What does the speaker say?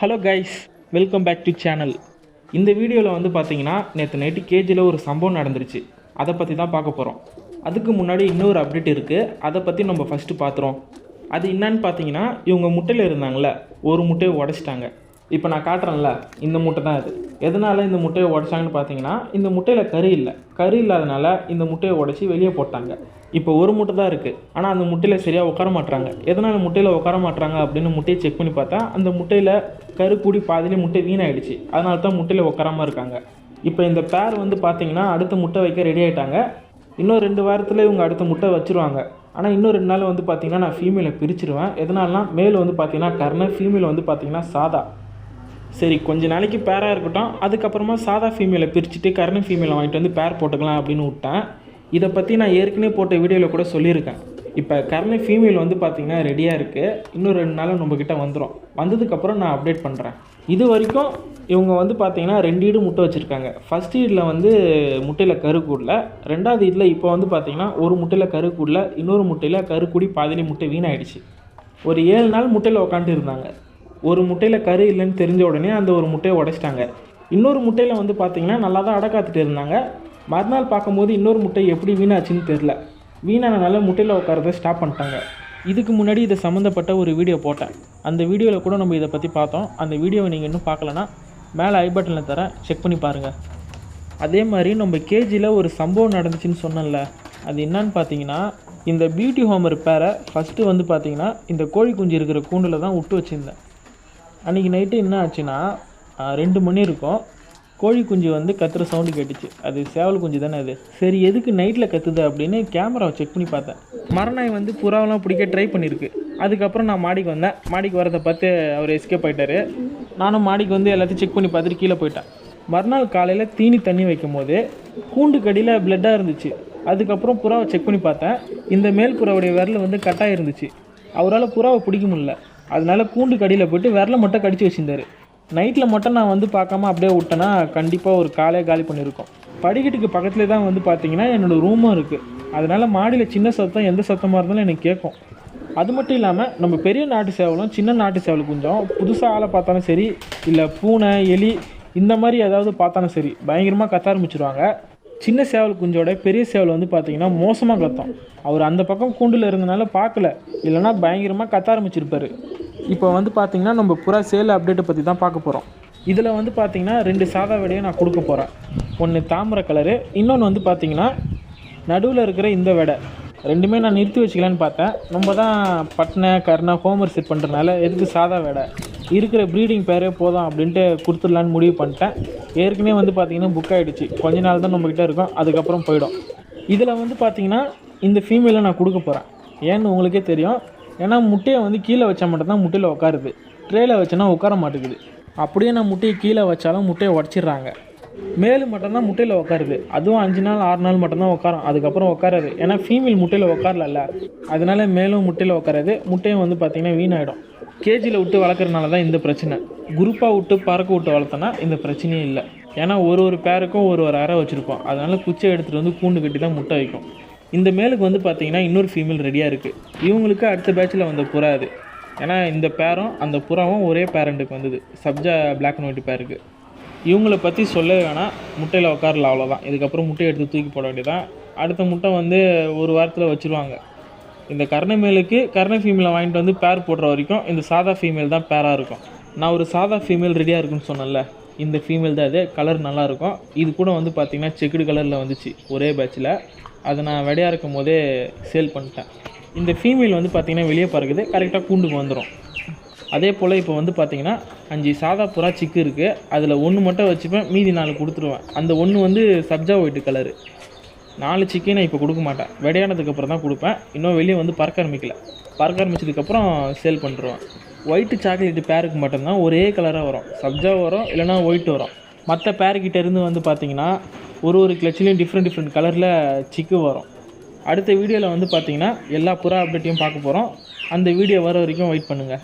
Hello guys welcome back to channel இந்த வீடியோவில் வந்து பார்த்தீங்கன்னா நேற்று நைட்டு கேஜியில் ஒரு சம்பவம் நடந்துருச்சு. அதை பற்றி தான் பார்க்க போகிறோம் அதுக்கு முன்னாடி இன்னொரு அப்டேட் இருக்குது அதை பற்றி நம்ம ஃபஸ்ட்டு பார்த்துறோம் அது என்னன்னு பார்த்தீங்கன்னா இவங்க முட்டையில் இருந்தாங்கள்ல ஒரு முட்டையை உடச்சிட்டாங்க. இப்போ நான் காட்டுறேன்ல இந்த முட்டை தான் இது. எதனால் இந்த முட்டையை உடச்சாங்கன்னு பார்த்தீங்கன்னா இந்த முட்டையில் கறி இல்லை. கறி இல்லாதனால இந்த முட்டையை உடச்சி வெளியே போட்டாங்க. இப்போ ஒரு முட்டை தான் இருக்குது ஆனால் அந்த முட்டையில் சரியாக உட்கார மாட்றாங்க. எதனால் முட்டையில் உட்கார மாட்றாங்க அப்படின்னு முட்டையை செக் பண்ணி பார்த்தா அந்த முட்டையில் கரு கூடி பாதிலே முட்டை வீணாயிடுச்சு. அதனால தான் முட்டையில் உட்காராமல் இருக்காங்க. இப்போ இந்த பேர் வந்து பார்த்தீங்கன்னா அடுத்த முட்டை வைக்க ரெடி ஆகிட்டாங்க இன்னும் ரெண்டு வாரத்தில் இவங்க அடுத்த முட்டை வச்சுருவாங்க. ஆனால் இன்னும் ரெண்டு நாள் வந்து பார்த்திங்கன்னா நான் ஃபீமேலை பிரிச்சிருவேன். எதனாலனா மேல் வந்து பார்த்திங்கன்னா கர்ண ஃபீமேல் வந்து பார்த்திங்கன்னா சாதா. சரி கொஞ்ச நாளைக்கு பேராக இருக்கட்டும். அதுக்கப்புறமா சாதா ஃபீமேலை பிரிச்சுட்டு கர்ண ஃபீமேலை வாங்கிட்டு வந்து பேர் போட்டுக்கலாம் அப்படின்னு விட்டேன். இதை பற்றி நான் ஏற்கனவே போட்ட வீடியோவில் கூட சொல்லியிருக்கேன். இப்போ கர்ண ஃபீமேல் வந்து பார்த்திங்கன்னா ரெடியாக இருக்குது இன்னும் ரெண்டு நாள் நம்மக்கிட்ட வந்துடும் வந்ததுக்கப்புறம் நான் அப்டேட் பண்ணுறேன் இது வரைக்கும் இவங்க வந்து பார்த்திங்கன்னா ரெண்டு ஈடு முட்டை வச்சுருக்காங்க. ஃபஸ்ட் ஈடில் வந்து முட்டையில் கரு ரெண்டாவது ஈடில் இப்போ வந்து பார்த்தீங்கன்னா ஒரு முட்டையில் கரு இன்னொரு முட்டையில் கருக்குடி கூடி முட்டை வீணாயிடுச்சு. ஒரு ஏழு நாள் முட்டையில் உக்காந்துட்டு இருந்தாங்க. ஒரு முட்டையில் கரு இல்லைன்னு தெரிஞ்ச உடனே அந்த ஒரு முட்டையை உடைச்சிட்டாங்க. இன்னொரு முட்டையில் வந்து பார்த்தீங்கன்னா நல்லா தான் அடக்காத்துட்டு இருந்தாங்க. மறுநாள் பார்க்கும்போது இன்னொரு முட்டை எப்படி வீணாச்சுன்னு தெரில வீணானனால முட்டையில் உட்காரத ஸ்டாப் பண்ணிட்டாங்க. இதுக்கு முன்னாடி இதை சம்மந்தப்பட்ட ஒரு வீடியோ போட்டேன். அந்த வீடியோவில் கூட நம்ம இதை பற்றி பார்த்தோம். அந்த வீடியோவை நீங்கள் இன்னும் பார்க்கலனா மேலே ஐ பட்டனில் தரேன் செக் பண்ணி பாருங்கள் அதே மாதிரி நம்ம கேஜியில் ஒரு சம்பவம் நடந்துச்சுன்னு சொன்னேன்ல. அது என்னன்னு பார்த்தீங்கன்னா இந்த பியூட்டி ஹோமர் பேரை ஃபஸ்ட்டு வந்து பார்த்திங்கன்னா இந்த கோழி குஞ்சு இருக்கிற கூண்டில் தான் விட்டு வச்சுருந்தேன். அன்றைக்கி நைட்டு என்ன ஆச்சுன்னா ரெண்டு மணி இருக்கும். கோழி குஞ்சு வந்து கத்துற சவுண்டு கேட்டுச்சு. அது சேவல் குஞ்சு தானே அது. சரி எதுக்கு நைட்டில் கத்துது அப்படின்னு கேமராவை செக் பண்ணி பார்த்தேன். மரநாய் வந்து புறாவெல்லாம் பிடிக்க ட்ரை பண்ணியிருக்கு அதுக்கப்புறம் நான் மாடிக்கு வந்தேன். மாடிக்கு வரதை பார்த்து அவர் எஸ்கேப் ஆகிட்டாரு நானும் மாடிக்கு வந்து எல்லாத்தையும் செக் பண்ணி பார்த்துட்டு கீழே போயிட்டேன். மறுநாள் காலையில் தீனி தண்ணி வைக்கும் போது கூண்டு கடியில் பிளட்டாக இருந்துச்சு. அதுக்கப்புறம் புறாவை செக் பண்ணி பார்த்தேன். இந்த மேல் புறாவுடைய விரல் வந்து கட்டாக இருந்துச்சு அவரால் புறாவை பிடிக்க முடியல. அதனால கூண்டு கடியில் போயிட்டு விரலை மட்டும் கடிச்சு வச்சிருந்தாரு. நைட்டில் மட்டும் நான் வந்து பார்க்காம அப்படியே விட்டேன்னா கண்டிப்பாக ஒரு காலே காலி பண்ணியிருக்கோம். படிக்கட்டுக்கு பக்கத்துலேயே தான் வந்து பார்த்தீங்கன்னா என்னோடய ரூமும் இருக்குது அதனால் மாடியில் சின்ன சத்தம் எந்த சத்தமாக இருந்தாலும் எனக்கு கேட்கும். அது மட்டும் இல்லாமல் நம்ம பெரிய நாட்டு சேவலும் சின்ன நாட்டு சேவல் கொஞ்சம் புதுசாக ஆளை பார்த்தாலும் சரி இல்லை பூனை எலி இந்த மாதிரி ஏதாவது பார்த்தாலும் சரி பயங்கரமாக கத்த ஆரம்பிச்சிருவாங்க. சின்ன சேவல் குஞ்சோட பெரிய சேவல் வந்து பார்த்தீங்கன்னா மோசமாக கத்தும். அவர் அந்த பக்கம் கூண்டில் இருந்தனால பார்க்கல இல்லைன்னா பயங்கரமாக கத்த ஆரம்பிச்சிருப்பார். இப்போ வந்து பார்த்தீங்கன்னா நம்ம புறா சேல் அப்டேட்டை பற்றி தான் பார்க்க போகிறோம் இதில் வந்து பார்த்தீங்கன்னா ரெண்டு சாதா விடையை நான் கொடுக்க போகிறேன் ஒன்று தாமரை கலரு இன்னொன்று வந்து பார்த்தீங்கன்னா நடுவில் இருக்கிற இந்த விடை. ரெண்டுமே நான் நிறுத்தி வச்சுக்கலான்னு பார்த்தேன். நம்ம தான் பட்னை கர்ணா ஹோம்ஒர்க் செட் பண்ணுறதுனால எதுக்கு சாதா வேடை? இருக்கிற ப்ரீடிங் பேரே போதும் அப்படின்ட்டு கொடுத்துடலான்னு முடிவு பண்ணிட்டேன். ஏற்கனவே வந்து பார்த்திங்கன்னா புக் ஆகிடுச்சு கொஞ்ச நாள் தான் நம்மக்கிட்ட இருக்கும். அதுக்கப்புறம் போயிடும். இதில் வந்து பார்த்தீங்கன்னா இந்த ஃபீமேலை நான் கொடுக்க போகிறேன் ஏன்னு உங்களுக்கே தெரியும். ஏன்னா முட்டையை வந்து கீழே வச்சா மட்டும்தான் முட்டையில் உட்காருது ட்ரேயில் வச்சேன்னா உட்கார மாட்டேங்குது. அப்படியே நான் முட்டையை கீழே வச்சாலும் முட்டையை உடச்சிடுறாங்க. மேலும் மட்டும்தான் முட்டையில் உட்காருது அதுவும் அஞ்சு நாள் ஆறு நாள் மட்டும்தான் உட்காரும் அதுக்கப்புறம் உட்காராது ஏன்னா ஃபீமேல் முட்டையில் உட்காரல அதனால மேலும் முட்டையில் உட்காராது முட்டையும் வந்து பார்த்திங்கன்னா வீணாயிடும். கேஜியில் விட்டு வளர்க்குறனால தான் இந்த பிரச்சனை. குரூப்பாக விட்டு பறக்க விட்டு வளர்த்தோன்னா இந்த பிரச்சனையே இல்லை. ஏன்னா ஒரு ஒரு பேருக்கும் ஒரு ஒரு அறை வச்சுருப்போம். அதனால் குச்சை எடுத்துகிட்டு வந்து கூண்டு கட்டி தான் முட்டை வைக்கும். இந்த மேலுக்கு வந்து பார்த்தீங்கன்னா இன்னொரு ஃபீமேல் ரெடியாக இருக்குது இவங்களுக்கு அடுத்த பேட்சில் வந்த புறா அது. ஏன்னா இந்த பேரும் அந்த புறாவும் ஒரே பேரண்ட்டுக்கு வந்தது. சப்ஜா பிளாக் அண்ட் ஒயிட் பேருக்கு இவங்களை பற்றி சொல்ல வேணாம். முட்டையில் உட்காரல அவ்வளோதான் இதுக்கப்புறம் முட்டையை எடுத்து தூக்கி போட வேண்டியதான் அடுத்த முட்டை வந்து ஒரு வாரத்தில் வச்சுருவாங்க. இந்த கர்ண மேலுக்கு கர்ண ஃபீமேலை வாங்கிட்டு வந்து பேர் போடுற வரைக்கும் இந்த சாதா ஃபீமேல் தான் பேராக இருக்கும். நான் ஒரு சாதா ஃபீமேல் ரெடியாக இருக்குன்னு சொன்னேன்ல இந்த ஃபீமேல் தான் இது. கலர் நல்லாயிருக்கும் இது கூட வந்து பார்த்திங்கன்னா செக்குடு கலரில் வந்துச்சு ஒரே பேட்சில் அதை நான் வெடையாக இருக்கும் போதே சேல் பண்ணிட்டேன். இந்த ஃபீமேல் வந்து பார்த்திங்கன்னா வெளியே பறக்குது கரெக்டாக கூண்டுக்கு வந்துடும் அதே போல் இப்போ வந்து பார்த்திங்கன்னா அஞ்சு சாதா புறா சிக்கு இருக்குது அதில் ஒன்று மட்டும் வச்சுப்பேன் மீதி நாலு கொடுத்துருவேன். அந்த ஒன்று வந்து சப்ஜா ஒயிட்டு கலரு நாலு சிக்கனை நான் இப்போ கொடுக்க மாட்டேன். விடையானதுக்கு அப்புறம் தான் கொடுப்பேன். இன்னும் வெளியே வந்து பறக்க ஆரம்பிக்கல. பறக்க ஆரம்பிச்சதுக்கப்புறம் சேல் பண்ணிடுவேன் ஒயிட்டு சாக்லேட்டு பேருக்கு மட்டும்தான் ஒரே கலராக வரும். சப்ஜா வரும் இல்லைனா ஒயிட் வரும். மற்ற பேருக்கிட்ட இருந்து வந்து பார்த்திங்கன்னா ஒரு ஒரு கிளச்சிலையும் டிஃப்ரெண்ட் டிஃப்ரெண்ட் கலரில் சிக்கு வரும். அடுத்த வீடியோவில் வந்து பார்த்தீங்கன்னா எல்லா புறா அப்டேட்டையும் பார்க்க போகிறோம் அந்த வீடியோ வர வரைக்கும் வெயிட் பண்ணுங்கள்